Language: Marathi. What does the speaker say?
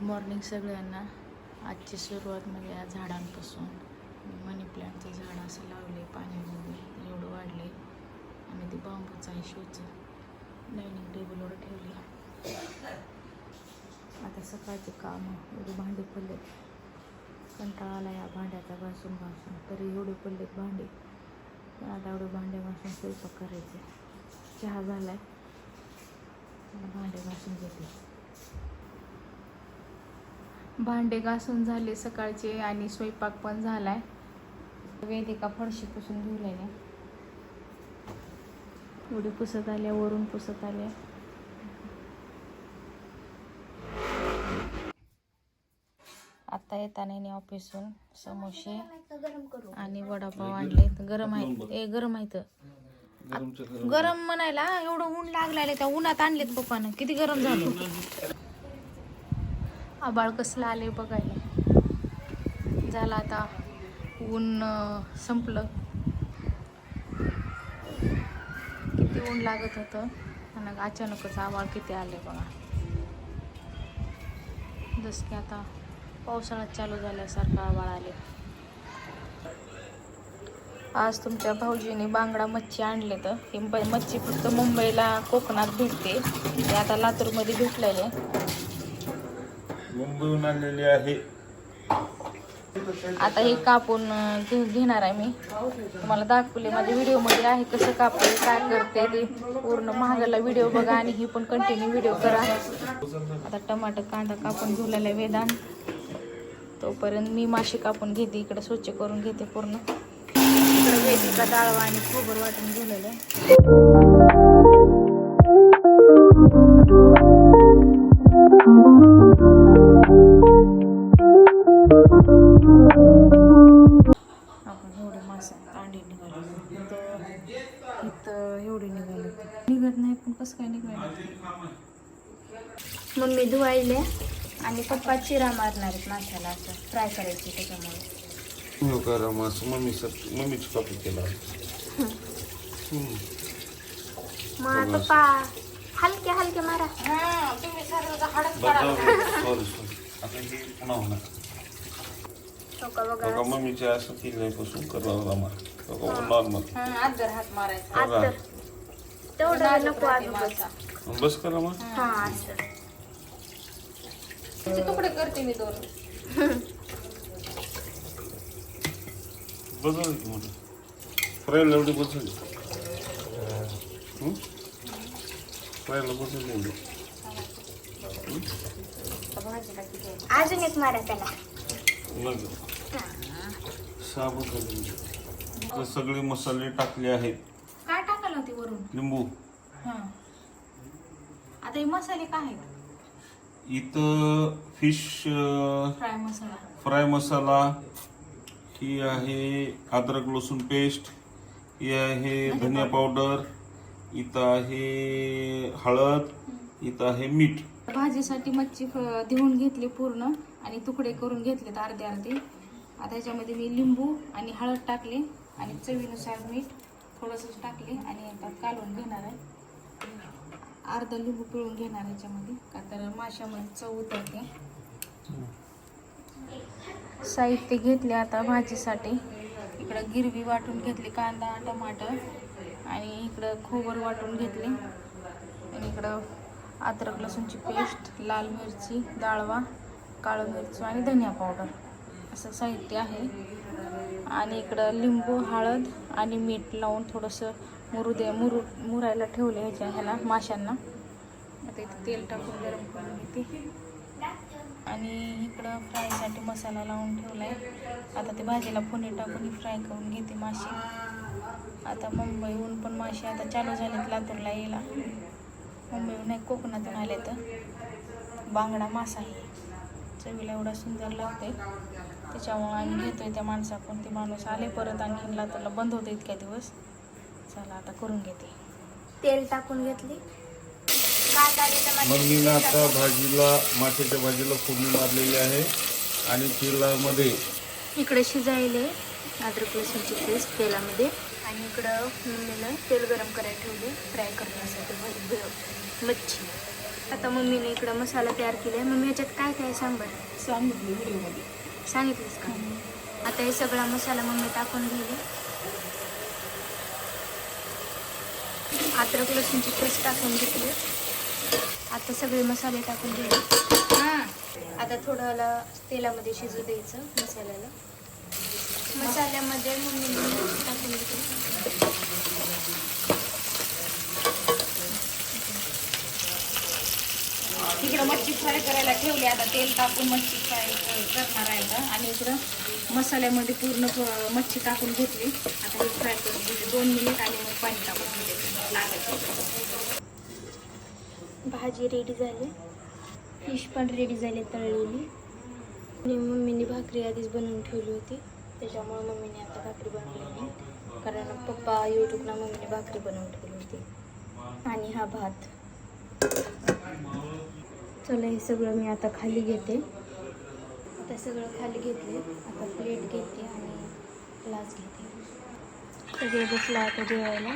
गुड मॉर्निंग सगळ्यांना. आजची सुरुवात म्हणजे या झाडांपासून. मनी प्लांटचं झाड असं लावले पाण्यामध्ये. एवढं वाढले आणि ते बांबूचं आहे शोचं. डायनिंग टेबलवर ठेवले आता सकाळचे काम एवढे भांडे पडले कंटाळा आला या भांड्याचा घासून घासून. तरी एवढे पडलेत भांडे. पण आता एवढे भांडे घासून स्वयंपाक करायचे चहा झाला आहे भांडे घासून घेते. भांडे घासून झाले सकाळचे आणि स्वयंपाक पण झालाय. वेदिका फरशी पुसून धुवलेल्या एवढी पुसत आल्या वरून पुसत आल्या. आता येताना हिने ऑफिसहून समोसे आणि वडापाव आणले. गरम आहे. ए गरम आहे तर गरम म्हणायला एवढं ऊन लागलाय त्या उन्हात आणलेत पप्पानं. किती गरम झालं. आबाळ कसलं आले बघायला. झालं आता ऊन संपलं. किती ऊन लागत होतं. आणि अचानकच आबाळ किती आले बघा. जसं की आता पावसाळ्यात चालू झाल्यासारखं आबाळ आले आज तुमच्या भाऊजीने बांगडा मच्छी आणले तर ही मच्छी फक्त मुंबईला कोकणात भेटते. ते आता लातूरमध्ये भेटलेले. मुंबईहून आलेली आहे. आता हे कापून घे घेणार आहे मी. तुम्हाला दाखवले माझ्या व्हिडिओमध्ये आहे कसं कापले काय करते ते पूर्ण महागाला व्हिडिओ बघा आणि ही पण कंटिन्यू व्हिडिओ करा. आता टमाटर कांदा कापून घेऊलेला आहे वेदान. तोपर्यंत मी माशी कापून घेते इकडे स्वच्छ करून घेते पूर्ण. इकडे वेदीचा डाळवा आणि खोबर वाटून घेऊलेलं आहे. इथं इथं एवढे निघाले. निघत नाही पण कसं काय निघाले मम्मी धुवायले आणि पप्पा चिरा मारणार आहेत माशाला असं फ्राय करायची त्याच्यामुळे. हो करा मास मम्मी मम्मीची कॉपी केला. हम्म. मग पप्पा हलके हलके मारा. तुम्ही सर्व बरं, सॉरी सॉरी आता हे पुन्हा होणार. हो आदर हात मारायचा. आज तर तेवढं नको अजून मासा. बस करा मग. हा त्याचे तुकडे करते मी दोन. की मला फ्रायला एवढी फ्रायला बदल एवढी. भाजीला किती आहे? अजून एक मारा त्याला. मग. साबण घे. आता सगळे मसाले टाकले आहेत. काय टाकायला होती वरून? लिंबू. हा. आता हे मसाले काय आहेत? इथं fish fry masala. Fry masala ही आहे अद्रक लसूण पेस्ट ही आहे धनिया पावडर इथं आहे हळद इथं आहे मीठ. भाजीसाठी मच्छी फ- धुवून घेतली पूर्ण आणि तुकडे करून घेतलेत अर्धे अर्धे. आता ह्याच्यामध्ये मी लिंबू आणि हळद टाकले. आणि चवीनुसार मीठ थोडंसं टाकले आणि आता कालवून घेणार आहे. अर्धा लिंबू पिळून घेणार आहे का तर माशामध्ये चव उतरते. साहित्य घेतले आता भाजीसाठी. इकडं गिरवी वाटून घेतली कांदा टमाटर आणि इकडं खोबर वाटून घेतले. आणि इकडं अद्रक लसूणची पेस्ट लाल मिरची डाळवा काळं मिरची आणि धनिया पावडर. असं साहित्य आहे. आणि इकडं लिंबू हळद आणि मीठ लावून थोडंसं मुरू दे मुरू मुरायला ठेवले ह्याच्या ह्याला माशांना. आता इथे तेल टाकून गरम करून घेते. आणि इकडं फ्रायसाठी मसाला लावून ठेवला आहे आता ते भाजीला फोने टाकून फ्राय करून घेते मासे आता मुंबईहून पण मासे आता चालू झालेत लातूरला यायला. मुंबईहून नाही कोकणातून आले तर बांगडा मासा आहे. चवीला एवढा सुंदर लागते त्याच्यामुळे आम्ही घेतोय त्या माणसाकडून. ते माणूस आले परत आणखीन लातूरला बंद होते इतक्या दिवस. चला आता करून घेते. तेल टाकून घेतली. मम्मीनं आता भाजीला माशाच्या भाजीला फोडणी मारलेली आहे. आणि तेलामध्ये इकडे शिजायले अद्रक लसूणची पेस्ट तेलामध्ये. आणि इकडं मम्मीनं तेल गरम करायला ठेवले फ्राय करण्यासाठी मच्छी. आता मम्मीने इकडं मसाला तयार केलाय. मम्मी याच्यात काय काय सांग बरं सांगितलं व्हिडिओमध्ये. सांगितलंस का? आता हे सगळा मसाला मम्मी टाकून घेईल अद्रक लसूणची पेस्ट टाकून घेतली. आता सगळे मसाले टाकून घेऊ हां आता थोडं तेलामध्ये शिजू द्यायचं मसाल्याला. मसाल्यामध्ये मम्मी टाकून घेतली इकडं मच्छी फ्राय करायला ठेवली. आता तेल टाकून मच्छी फ्राय करणार आहे आता आणि इकडं मसाल्यामध्ये पूर्ण मच्छी टाकून घेतली. आता हे फ्राय करून घेतली दोन मिनिट आणि मग पाणी टाकून घेते. भाजी रेडी झाली. फिश पण रेडी झाली तळलेली. आणि मम्मीने भाकरी आधीच बनवून ठेवली होती. त्याच्यामुळे मम्मीने आता भाकरी बनवली नाही कारण पप्पा यूट्यूबला मम्मीने भाकरी बनवून ठेवली होती. आणि हा भात. चला हे सगळं मी आता खाली घेते. आता सगळं खाली घेतले. आता प्लेट घेते आणि ग्लास घेते. सगळे बसला आता जेवायला.